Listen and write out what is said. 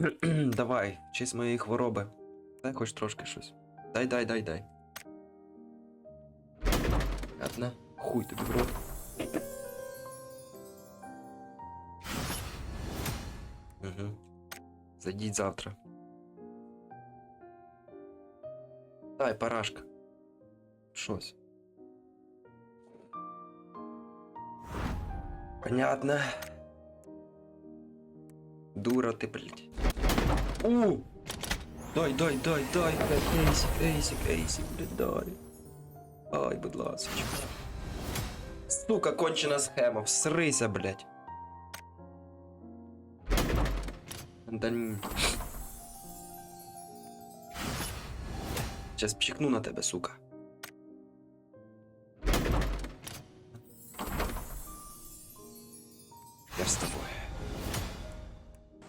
Давай, в честь моєї хвороби. Дай хоч трошки щось. Дай, дай, дай, дай. Одна. Хуй тобі в рот. Угу. Зайдіть завтра. Дай, парашка. Щось. Понятно. Дура ти, блядь. У! Дай, дай, дай, дай, блядь, ейсик, ейсик, ейсик, блядь, дай. Ай, будь ласка. Сука, кончена схема, всрися, блядь. Да не. Сейчас пчикну на тебе, сука. Я с тобой.